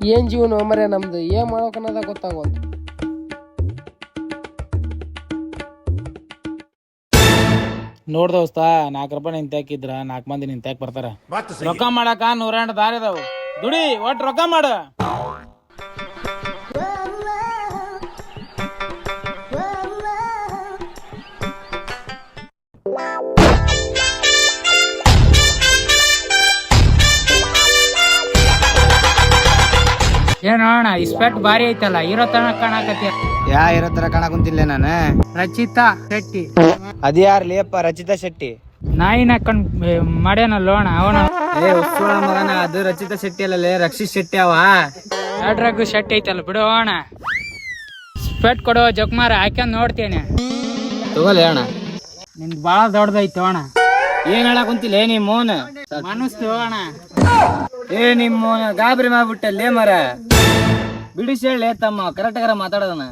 ಏನ್ ಜೀವನ ಮರೆ ನಮ್ದು? ಏನ್ ಅನ್ನೋದ ಗೊತ್ತಾಗೋದು ನೋಡ್ ದೋಸ್ತ ನಾಲ್ಕು ರೂಪಾಯಿ ನಿಂತಾಕಿದ್ರ ನಾಲ್ಕು ಮಂದಿ ನಿಂತಾಕ್ ಬರ್ತಾರ. ರೊಕ್ಕ ಮಾಡಾಕ ನೂರೆಂಟು ದಾರಿ ಅದಾವು. ದುಡಿ ಒಟ್ ರೊಕ್ಕ ಮಾಡ. ಏನೋ ಅಣ್ಣ ಇಸ್ಪೆಟ್ ಬಾರಿ ಐತಲ್ಲ ಇರೋ ತರ ಕಾಣಕತ್ತಿ. ಯಾ ಇರೋ ತರ ಕಾಣಕ್ ಕುಂತಿಲ್ಲ ನಾನು? ರಚಿತಾ ಶೆಟ್ಟಿ. ಅದ್ಯಾರ್ ಲೇಪ ರಚಿತಾ ಶೆಟ್ಟಿ? ನಾಯಿನ ಕಣ್ ಮಾಡ್ಯಾನಲ್ಲ ಲೋಣ ಅವನ. ಏ ಮಗನ ಅದು ರಚಿತಾ ಶೆಟ್ಟಿ ಅಲ್ಲಲೇ ರಕ್ಷಿತ್ ಶೆಟ್ಟಿ ಅವ. ಎರಡ್ರಗು ಶೆಟ್ಟಿ ಐತಲ್ಲ ಬಿಡು ಅಣ್ಣ. ಸ್ಪೆಟ್ ಕೊಡೋ ಜೊಕ್ಮಾರ ಹಾಕ್ಯಂಡ್ ನೋಡ್ತೇನೆ. ತಗೋಲೆ ಅಣ್ಣ. ನಿನ್ ಬಾಳ ದೊಡ್ಡದೈತು ಅಣ್ಣ. ಏನ್ ಹೇಳಕ್ ಕುಂತಿಲ್ಲ ಏ ನಿಮ್ಮ ಮೋನ್? ಮನಸ್ಸು ಅಣ್ಣ. ಏ ನಿಮ್ಮ ಮೋನ್ ಗಾಬರಿ ಮಾಡ್ಬಿಟ್ಟಲ್ಲೇ ಮರ. ಬಿಡಿಸಿ ಹೇಳಿ ತಮ್ಮ ಕರೆಕ್ಟ್ ಆಗ ಮಾತಾಡೋದನ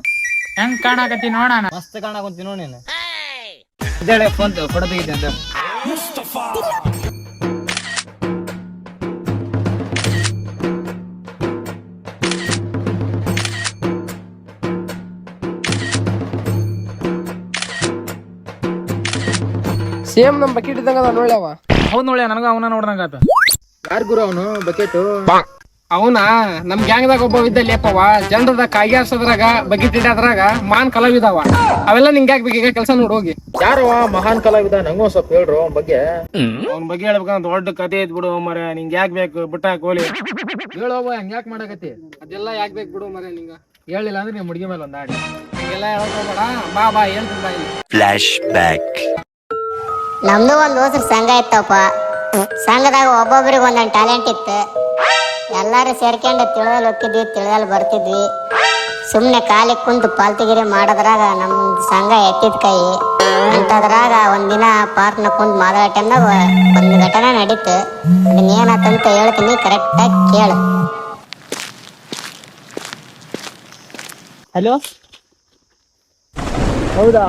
ಹೆಂಗ್ ಕಾಣಕತ್ತಿ ನೋಡಣ. ಮಸ್ತ್ ಕಾಣಕಂತಿ ಕುಂತಿ ನೋಡಿ ನೀನು. ಇದ್ದೇಳೆ ಫೋನ್ ಫೋಟೋ ತೆಗಿದ್ದೆ ಅಂತ. ಸೇಮ್ ನಮ್ ಬಕೆಟ್ ಇದ್ದಂಗ ಅದ ನೋಡ್ಯಾವ ಹೌದ್ ನೋಡ್ಯಾ ನನಗ ಅವನ ನೋಡ್ದಂಗಾತ ಯಾರ್ ಗುರು ಅವನು? ಬಕೆಟು ಅವನ? ನಮ್ ಗ್ಯಾಂಗ್ದಾಗ ಒಬ್ಬ ಇದ್ದಲ್ಲೇಪವ ಜನರದ ಕಾಯ್ಯಾರ್ಸೋದ್ರಾಗ ಬಗ್ಗೆ ಇಡೋದ್ರಾಗ ಮಾನ್ ಕಲಾವಿದವ. ಅವೆಲ್ಲ ನಿಂಗೆ ಯಾಕೆ ಬೇಕೀಗ ಕೆಲಸ ನೋಡಿ ಹೋಗಿ. ಯಾರವ ಮಹಾನ್ ಕಲಾವಿದ? ನಂಗೂ ಸ್ವಲ್ಪ ಹೇಳ್ರು ಅವ್ನ ಬಗ್ಗೆ. ಅವ್ನ ಬಗ್ಗೆ ಹೇಳ್ಬೇಕಂತ ದೊಡ್ಡ ಕತೆ ಐತ್ ಬಿಡು ಮರ ನಿಂಗೆ ಯಾಕೆ ಬೇಕು? ಬಿಟ್ಟ ಕೋಲಿ. ಹೇಳೋವ ಹಂಗ ಯಾಕೆ ಮಾಡಕತ್ತಿ? ಅದೆಲ್ಲ ಯಾಕೆ ಬೇಕು ಬಿಡು ಮರ ನಿಂಗ? ಹೇಳಿಲ್ಲ ಅಂದ್ರೆ ನೀವು ಹುಡುಗಿ ಮೇಲೆ ಒಂದ್ ಆಡಿ ಹಿಂಗೆಲ್ಲ ಹೇಳ್ಕೋಬೇಡ ಬಾ ಬಾ ಹೇಳ್ತೀನಿ ಬಾ ಇಲ್ಲಿ. ನಮ್ದು ಒಂದ್ ದೋಸ್ರ ಸಂಘ ಇತ್ತಪ್ಪ. ಸಂಘದಾಗ ಒಬ್ಬೊಬ್ರಿಗೆ ಒಂದೊಂದು ಟ್ಯಾಲೆಂಟ್ ಇತ್ತು. ಎಲ್ಲಾರು ಸೇರ್ಕೊಂಡು ತಿಳಿದಲ್ಲಿ ಹೋಗ್ತಿದ್ವಿ ತಿಳಿದಲ್ಲಿ ಬರ್ತಿದ್ವಿ. ಸುಮ್ಮನೆ ಕಾಲಿ ಕುಂತು ಪಾಲ್ತಿಗಿರಿ ಮಾಡೋದ್ರಾಗ ನಮ್ಮ ಸಂಘ ಎತ್ತಿದ ಕೈ. ಅಂತದ್ರಾಗ ಒಂದಿನ ಪಾರ್ಕ್ನ ಕುಂತು ಮಾತಾಡ್ಕೊಂಡಾಗ ಒಂದು ಘಟನೆ ನಡೀತು. ಅದನ್ನ ಏನಾತಂತ ಹೇಳ್ತೀನಿ ಕರೆಕ್ಟಾಗಿ ಕೇಳು. ಹಲೋ ಹೌದಾ?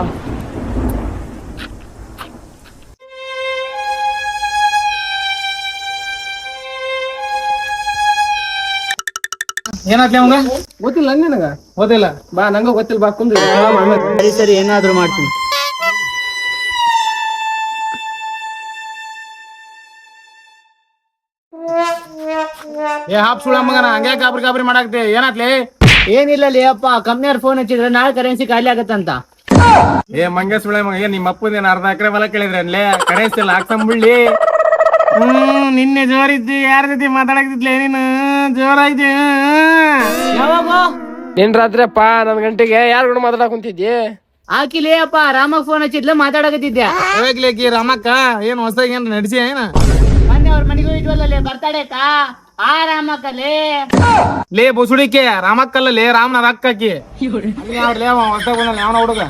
ಏನಾಗ್ಲಿ ಅವಂಗ? ಗೊತ್ತಿಲ್ಲ ನಿನಗ? ಗೊತ್ತಿಲ್ಲ. ಬಾ ನಂಗ ಗೊತ್ತಿಲ್ಲ ಬಾ ಕುಂದ್ರಿ. ಸರಿ ಸರಿ ಏನಾದ್ರೂ ಮಾಡ್ತೀನಿ. ಏ ಹಾಪ್ ಸುಳ ಮಗನ ಹಂಗೆ ಗಾಬರಿ ಗಾಬರಿ ಮಾಡಾಕ್ತಿ ಏನಾಗ್ಲಿ ಏನಿಲ್ಲ ಅಪ್ಪ ಕಂಪ್ನಿಯವ್ರ ಫೋನ್ ಹಚ್ಚಿದ್ರೆ ನಾಳೆ ಕರೆನ್ಸಿ ಖಾಲಿ ಆಗತ್ತಂತ. ಏ ಮಂಗೆ ಸುಳ ಮಗ ಏನ್ ನಿಮ್ಮ ಅಪ್ಪನ ಅರ್ಧ ಎಕರೆ ಹೊಲ ಕೇಳಿದ್ರೆ ಅನ್ಲೇ ಕರೆನ್ಸಿ ಎಲ್ಲ ಹಾಕ್ಸಂಬಿಡ್ಲಿ. ಹ್ಮ್ ನಿನ್ನೆ ಜೋರಿದ್ದಿ ಯಾರ ಜೊತೆ ಮಾತಾಡಕ್ತಿದ್ಲೇ ನೀನು? ಜೋರಾಯ್ತಿ ಯಾವಾಗ? ನಿನ್ ರಾತ್ರಿಯಪ್ಪ ನನ್ ಗಂಟೆಗೆ ಯಾರು ಕೂಡ ಮಾತಾಡಕ್ ಕುಂತಿದ್ದಿ? ಆಕಿಲೇ ಅಪ್ಪ ರಾಮಕ್ ಫೋನ್ ಹಚ್ಚಿದ್ಲ ಮಾತಾಡಕತ್ತಿದ್ದೆ. ಯಾವಾಗ್ಲೇಕಿ ರಾಮಕ್ಕ ಏನ್ ಹೊಸದಾಗಿ ಏನ್ ನಡೆಸಿ ಏನ? ಮೊನ್ನೆ ಅವ್ರ ಮನೆಗೆ ಹೋಗಿದ್ವಲ್ಲ ಬರ್ತಡೇಕ ಆ ರಾಮಕ್ಕಲೇ ಲೇ. ಬಸುಡಿಕೆ ರಾಮಕ್ಕಲ್ಲ ಲೇ ರಾಮನ ಅಕ್ಕಿ. ಲೇ ಅವ ಹೊಸದಾಗ ಯಾವನ ಹುಡುಗ?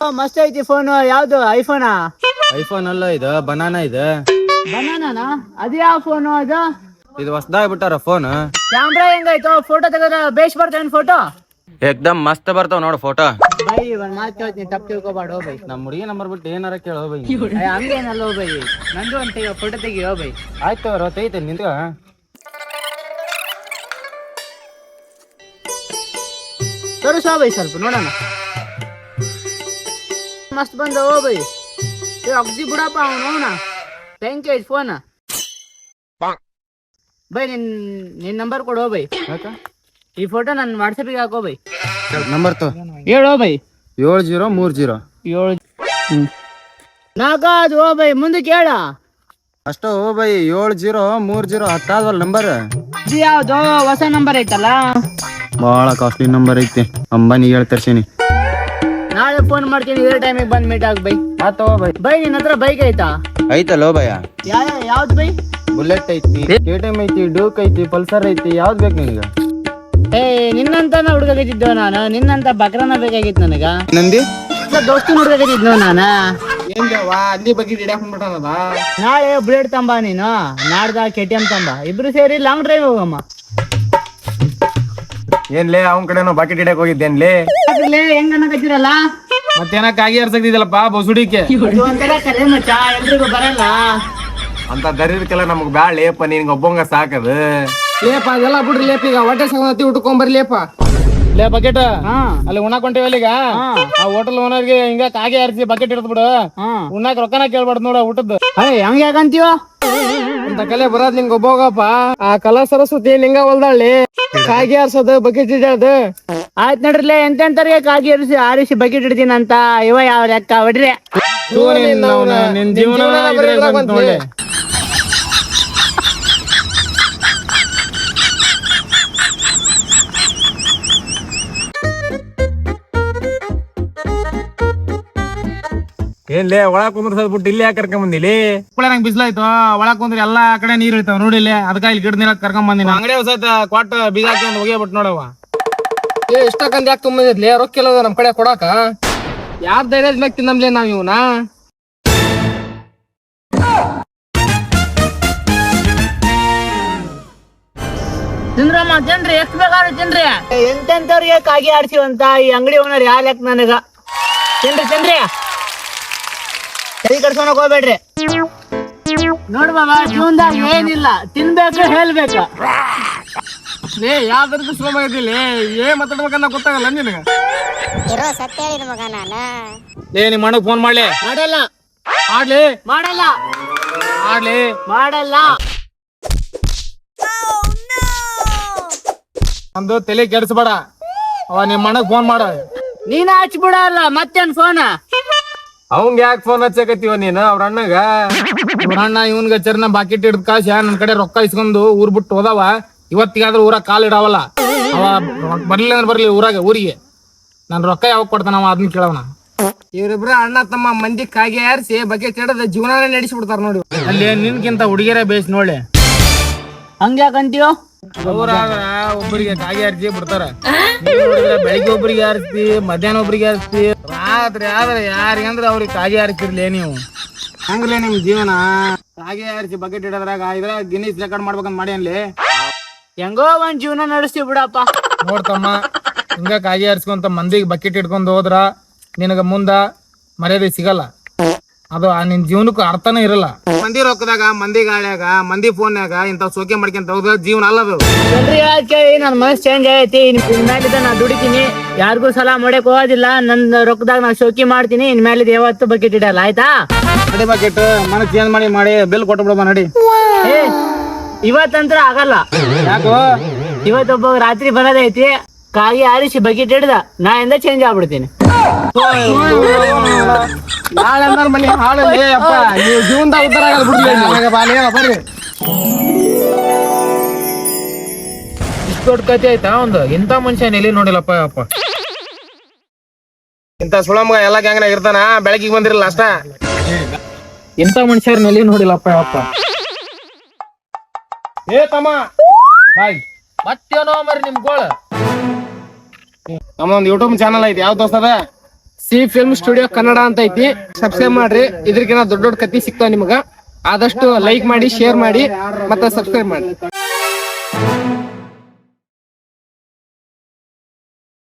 ಮಸ್ತ್ ಐತಿ ಫೋನ್ ಯಾವ್ದು ಐಫೋನಾ ಐಫೋನ್ ಅಲ್ಲ ಇದು ಬನಾನಾ ಇದು. ಬನಾನಾ ಅದು ಯಾವ ಫೋನು ಅದು? ಇದು ಹೊಸದಾಗಿ ಬಿಟ್ಟಾರ ಫೋನ್ ಕ್ಯಾಮ್ರಾ ಹೆಂಗಾಯ್ತು? ಫೋಟೋ ತೆಗೆದ್ರ ಬೇಸ್ ಬರ್ತೇನ್ ಫೋಟೋ ಏಕ್ದಮ್ ಮಸ್ತ್ ಬರ್ತಾವ ನೋಡು ಫೋಟೋ ಬೈ ಒಂದ್ ಮಾತು ಕೇಳ್ತೀನಿ ತಪ್ಪು ತಿಳ್ಕೊಬಾಡು ಬೈ. ನಮ್ಮ ಹುಡುಗಿ ನಂಬರ್ ಬಿಟ್ಟು ಏನಾರ ಕೇಳೋ ಬೈ. ಹಂಗೇನಲ್ಲ ಬೈ. ನಂದು ಅಂತ ಫೋಟೋ ತೆಗಿಯೋ ಬೈ. ಆಯ್ತು ಅವತ್ತೈತೆ ನಿಂತ ತೋರಿಸೋ ಬೈ ಸ್ವಲ್ಪ ನೋಡೋಣ. ಮಸ್ತ್ ಬಂದ ಓ ಬೈ ಏ ಅಗ್ದಿ ಬಿಡಪ್ಪ ಅವನು ಅವನ ಥ್ಯಾಂಕ್ ಯು ಫೋನ್ ಬೈ ನಿನ್ ನಿನ್ ನಂಬರ್ ಕೊಡು ಬೈ ಈ ಫೋಟೋ ನನ್ನ ವಾಟ್ಸಪ್ಗೆ ಹಾಕೋ ಬೈ ನಂಬರ್ ತೋ ಹೇಳೋ ಬೈ ಏಳು ಜೀರೋ ಮೂರು ಜೀರೋ ಏಳು ನಾಲ್ಕು ಓ ಬೈ ಮುಂದೆ ಕೇಳ ಅಷ್ಟೋ ಓ ಬೈ ಏಳು ಜೀರೋ ಮೂರು ಜೀರೋ ಹತ್ತಾದವಲ್ಲ ನಂಬರ್ ಇದು ಯಾವ್ದು ಹೊಸ ನಂಬರ್ ಐತಲ್ಲ ಬಹಳ ಕಾಸ್ಟ್ಲಿ ನಂಬರ್ ಐತಿ ಅಂಬಾನಿಗೆ ಹೇಳಿ ತರ್ಸೀನಿ ನಾಳೆ ಫೋನ್ ಮಾಡ್ತೀನಿ ಇದೇ ಟೈಮಿಗೆ ಬಂದ್ ಮೀಟ್ ಆಗ್ ಬೈ. ಆತೋ ಬೈ. ಬೈ ನಿನ್ನ ಹತ್ರ ಬೈಕ್ ಐತಾ? ಐತಲ್ಲೋ ಭಯ ಯಾವ ಯಾವ್ದು ಬೈ? ಬುಲೆಟ್ ಐತಿ ಕೆ ಟಿ ಎಂ ಐತಿ ಡೂಕ್ ಐತಿ ಪಲ್ಸರ್ ಐತಿ ಯಾವ್ದ್ ಬೇಕು ನಿನ್ಗೆ? ಏ ನಿನ್ನಂತ ಹುಡುಗಾಗಿದ್ದೋ ನಾನು? ನಿನ್ನಂತ ಬಕ್ರನ ಬೇಕಾಗಿತ್ತು ನನಗ? ನಂದಿ? ದೋಸ್ತಿ ಹುಡುಗಾಗಿದ್ದೋ ನಾನು? ನಾಳೆ ಬುಲೆಟ್ ತಂಬ ನೀನು? ನಾಡ್ದ ಕೆ ಟಿ ಎಂ ತಂಬ? ಇಬ್ರು ಸೇರಿ ಲಾಂಗ್ ಡ್ರೈವ್ ಹೋಗಮ್ಮ. ಏನ್ಲೇ ಅವನ್ ಕಡೆನೂ ಬಾಕೆಟ್ ಹಿಡಿಯಕ್ ಹೋಗಿದ್ದೇನ್ಲೇ? ಹೆಂಗ ಹೆಂಗ್ ಅನ್ನಕತ್ತಿರಲ್ಲ? ಮತ್ತೇನ ಕಾಗಿ ಹರ್ಸಕ್ತಿದ್ದಲ್ಲಪ್ಪ ಬಸುಡಿಕೆ. ಬರಲ್ಲ. ಅಂತ ದರಿದ್ರಕ್ಕೆಲ್ಲ ನಮಗ್ ಬ್ಯಾಳ ಲೇಪ ನಿನ್ಗೆ ಒಬ್ಬಂಗ ಸಾಕದ. ಲೇಪ ಅದೆಲ್ಲ ಬಿಡ್ರಿ ಲೇಪ ಈಗ ಹೊಟ್ಟೆ ಸಂಗತಿ ಉಟ್ಕೊಂಬರ್ರಿ ಲೇಪ. ಲೇ ಬಕೆಟ್ ಅಲ್ಲಿ ಉಣ್ಣಾಕ್ ಹೊಂಟಿವಲ್ಲ ಈಗ? ಆ ಹೋಟೆಲ್ ಓನರ್ಗೆ ಹಿಂಗ ಕಾಗೆ ಹರಿಸಿ ಬಕೆಟ್ ಇಡ್ದು ಬಿಡು. ಉಣ್ಣಾಕ್ ರೊಕ್ಕನ ಕೇಳ್ಬಾರ್ದು ನೋಡ ಊಟದ್ದು ಹೆಂಗ್ ಯಾಕಂತೀವ ಅಂತ ಕಲೆ ಬರೋದ್ ನಿಂಗೆ ಒಬ್ಬೋಗಪ್ಪ ಆ ಕಲಾ ಸರಸ್ವತಿ ನಿಂಗ ಹೊಲ್ದಾಳಿ ಕಾಗೆ ಹರ್ಸೋದು ಬಕೆಟ್ ಇಡೋದು ಆಯ್ತ್ ನಡ್ರಲ್ಲ ಎಂತೆಂತರಿಗೆ ಕಾಗಿ ಇರಿಸಿ ಆರಿಸಿ ಬಕೆಟ್ ಇಡ್ತೀನಿ ಅಂತ ಇವ ಯಾವ ಲೆಕ್ಕ ಹೊಡ್ರಿ ನಿನ್ ಜೀವನ ನೋಡ್ಲೆ. ಏನ್ಲೇ ಒಳಗ್ ಕುಂದ್ರಸದ್ ಬಿಟ್ಟು ಇಲ್ಲೇ ಕರ್ಕೊಂಡ್ ಬಂದಿಲಿ? ನಂಗೆ ಬಿಸಿಲಾಯ್ತು. ಒಳಗ್ ಕುಂದ್ರೆ ಎಲ್ಲಾ ಕಡೆ ನೀರ್ ಇರ್ತಾವ ನೋಡಿಲ್ಲ ಅದಕ್ಕ ಇಲ್ಲಿ ಗಿಡ ನೀರ ಕರ್ಕೊಂಡ್ ಬಂದಿನಿ. ಅಂಗಡಿ ಸಹಿತ ಕೊಟ್ಟ ಬೀಗ ಹಾಕಿ ಹೋಗ್ಬಿಟ್ಟು ನೋಡವ ಏ ಇಷ್ಟಕ್ಕಂತ ಯಾಕೆ ತುಂಬಿದ್ಲಿ ರೊಕ್ಕ ಇಲ್ಲದ ನಮ್ ಕಡೆ ಕೊಡಾಕ. ಯಾರ ಧೈರ್ಯದ ಮ್ಯಾಗ ತಿನ್ನಮ್ಲೆ ನಾವ್ ಇವನ? ತಿಂದ್ರಮ್ಮ ತಿನ್ರಿ ಎಷ್ಟ್ ಬೇಕಾದ್ರೆ ತಿನ್ರಿ. ಎಂತೆಂತವ್ರಿಗೆ ಕಾಗಿ ಆಡ್ಸಿವಂತ ಈ ಅಂಗಡಿ ಓನರ್ ಯಾ ಲೆಕ್ಕ ನನಗ? ತಿನ್ರಿ ತಿನ್ರಿ. ಕೈ ಕಡ್ಸೋಣಕ್ ಹೋಗ್ಬೇಡ್ರಿ. ನೋಡ್ ಬಾಬಾ ಜೀವನದಾಗ ಏನಿಲ್ಲ. ತಿನ್ಬೇಕು ಹೇಳ್ಬೇಕು. ಲೇ ಸುಲಭ ಶ್ರಮ ಇದ್ದಿಲ್ಲ ಏ ಮಾತಾಡ್ಬೇಕನ್ನ ಗೊತ್ತಾಗಲ್ಲ ನಿನಗ. ಇರೋ ಸತ್ಯ ಹೇಳಿದ ಮಗ ನಾನು. ಏ ನಿಮ್ಮ ಅಣ್ಣಗ್ ಫೋನ್ ಮಾಡ್ಲಿ. ಮಾಡಲ್ಲ. ಮಾಡ್ಲಿ. ಮಾಡಲ್ಲ. ಮಾಡ್ಲಿ. ಮಾಡಲ್ಲ. ಒಂದು ತಲೆ ಕೆಡಿಸ್ಬೇಡ. ಅವ ನಿಮ್ಮ ಅಣ್ಣಗ್ ಫೋನ್ ಮಾಡ. ನೀನ ಹಚ್ಬಿಡಲ್ಲ ಮತ್ತೇನ್ ಫೋನ್ ಅವಂಗ ಯಾಕೆ ಫೋನ್ ಹಚ್ಚಕತ್ತೀವ ನೀನು? ಅವ್ರ ಅಣ್ಣಗ? ಅವ್ರ ಅಣ್ಣ ಇವನ್ಗ ಚರ್ನ ಬಾಕಿಟ್ ಹಿಡ್ದು ಕಾಶ ನನ್ ಕಡೆ ರೊಕ್ಕ ಇಸ್ಕೊಂಡು ಊರ್ ಬಿಟ್ಟು ಹೋದವ. ಇವತ್ತಿಗಾದ್ರೂ ಊರಾಗ ಕಾಲ್ ಇಡಾವಲ್ಲ? ಅವ ಬರ್ಲಿಲ್ಲ ಅಂದ್ರೆ ಬರ್ಲಿ ಊರಾಗ ಊರಿಗೆ. ನಾನು ರೊಕ್ಕ ಯಾವಾಗ ಕೊಡ್ತಾನ ಅವ ಅದನ್ನ ಕೇಳೋಣ. ಇವರಿಬ್ರು ಅಣ್ಣ ತಮ್ಮ ಮಂದಿ ಕಾಗಿ ಆರಿಸಿ ಬಕೆಟ್ ಹಿಡದ ನಡೆಸಿ ಬಿಡ್ತಾರ ನೋಡಿ. ಅಲ್ಲಿ ನಿನ್ಕಿಂತ ಹುಡುಗಿಯರೇ ಬೇಸ್ ನೋಡಿ ಅವ್ರಾದ್ರ ಒಬ್ಬರಿಗೆ ಕಾಗೆ ಹಾರಿಸಿ ಬಿಡ್ತಾರ. ಬೆಳಿಗ್ಗೆ ಒಬ್ಬರಿಗೆ ಆರಿಸ್ತಿ ಮಧ್ಯಾಹ್ನ ಒಬ್ಬರಿಗೆ ಆರಿಸ್ತಿ ರಾತ್ರಿ ಆದ್ರೆ ಯಾರಿಗಂದ್ರೆ ಅವ್ರಿಗೆ ಕಾಗೆ ಹಾರಿಸಿರ್ಲಿ ನೀವು. ಹಂಗ್ಲೇ ನಿಮ್ ಜೀವನ? ಕಾಗೆ ಹಾರಿಸಿ ಬಕೆಟ್ ಇಡೋದ್ರಾಗ ಇದ್ರಾಗ ಗಿನ್ನಿಸ್ ರೆಕಾರ್ಡ್ ಮಾಡ್ಬೇಕಂತ ಮಾಡಿ ಅನ್ಲಿ ಹೆಂಗೋ ಒಂದ್ ಜೀವನ ನಡೆಸ್ತೀವಿ ಬಿಡಪ್ಪ. ನೋಡ್ತಮ್ಮ ಹಿಂಗ ಕಾಯಿ ಹರಿಸ್ಕೊಂತ ಮಂದಿಗೆ ಬಕೆಟ್ ಇಟ್ಕೊಂಡು ಹೋದ್ರ ನಿನಗ ಮುಂದ ಮರ್ಯಾದೆ ಸಿಗಲ್ಲ. ಅದು ಆ ನಿನ್ ಜೀವನಕ್ಕೂ ಅರ್ಥನೇ ಇರಲ್ಲ. ಮಂದಿ ರೊಕ್ಕದಾಗ ಮಂದಿ ಗಾಳಿಯಾಗ ಮಂದಿ ಫೋನ್ಯಾಗ ಇಂತ ಸೋಕೆ ಮಾಡ್ಕೊಂತ ಹೋದ್ರ ಜೀವನ ಅಲ್ಲದು. ಅದು ಹೇಳೋದ್ ಕೇಳಿ ನನ್ನ ಮನಸ್ಸು ಚೇಂಜ್ ಆಗೈತಿ ಮ್ಯಾಲಿದ ನಾ ದುಡಿತೀನಿ. ಯಾರಿಗೂ ಸಲ ಮಾಡಕ್ ಹೋಗೋದಿಲ್ಲ ನನ್ನ ರೊಕ್ಕದಾಗ ನಾ ಶೋಕಿ ಮಾಡ್ತೀನಿ ಇನ್ಮೇಲಿದ ಯಾವತ್ತು ಬಕೆಟ್ ಇಡಲ್ಲ ಆಯ್ತಾ? ನಡಿ ಬಕೆಟ್ ಮನ ಚೇಂಜ್ ಮಾಡಿ ಮಾಡಿ ಬಿಲ್ ಕೊಟ್ಟು ಬಿಡಮ್ಮ ನಡಿ. ಏ ಇವತ್ತಂತ್ರ ಆಗಲ್ಲ. ಯಾಕೋ? ಇವತ್ತೊಬ್ಬ ರಾತ್ರಿ ಬರೋದೈತಿ ಕಾಗಿ ಆರಿಸಿ ಬಕೆಟ್ ಹಿಡ್ದ ನಾ ಇಂದ ಚೇಂಜ್ ಆಗ್ಬಿಡ್ತೀನಿ. ನಾಳೆ ಅಂದ್ರ ಮನೆ ಹಾಳಲ್ಲಿ ಅಪ್ಪ ನೀವು ಜೀವನದಾಗ ಉದ್ದಾರ ಆಗಲ್ಲ ಬಿಡ್ಲಿ ನನಗೆ ಬಾಲಿ ಬರ್ರಿ. ಇಷ್ಟು ದೊಡ್ಡ ಕತೆ ಆಯ್ತಾ ಒಂದು? ಇಂಥ ಮನುಷ್ಯ ಎಲ್ಲಿ ನೋಡಿಲ್ಲಪ್ಪ ಅಪ್ಪ? ಇಂತ ಸುಳಮಗ ಎಲ್ಲ ಗ್ಯಾಂಗ್ನಾಗ ಇರ್ತಾನ ಬೆಳಗ್ಗೆ ಬಂದಿರಲ್ಲ ಅಷ್ಟ? ಇಂಥ ಮನುಷ್ಯರ ಎಲ್ಲಿ ನೋಡಿಲ್ಲಪ್ಪ ಅಪ್ಪ? ಏ ತಮ್ಮ. ಬಾಯ್. ಮತ್ತೇನೋ ಮರಿ ನಿಮ್ ಗೋಳ. ನಮ್ಮೊಂದು ಯೂಟ್ಯೂಬ್ ಚಾನಲ್ ಐತಿ. ಯಾವ ದೋಸ್ತದ ಸಿ ಫಿಲ್ಮ್ ಸ್ಟುಡಿಯೋ ಕನ್ನಡ ಅಂತ ಐತಿ. ಸಬ್ಸ್ಕ್ರೈಬ್ ಮಾಡ್ರಿ. ಇದ್ರಕಿನ ದೊಡ್ಡ ದೊಡ್ಡ ಕತಿ ಸಿಗ್ತಾವ ನಿಮಗ. ಆದಷ್ಟು ಲೈಕ್ ಮಾಡಿ ಶೇರ್ ಮಾಡಿ ಮತ್ತೆ ಸಬ್ಸ್ಕ್ರೈಬ್ ಮಾಡಿ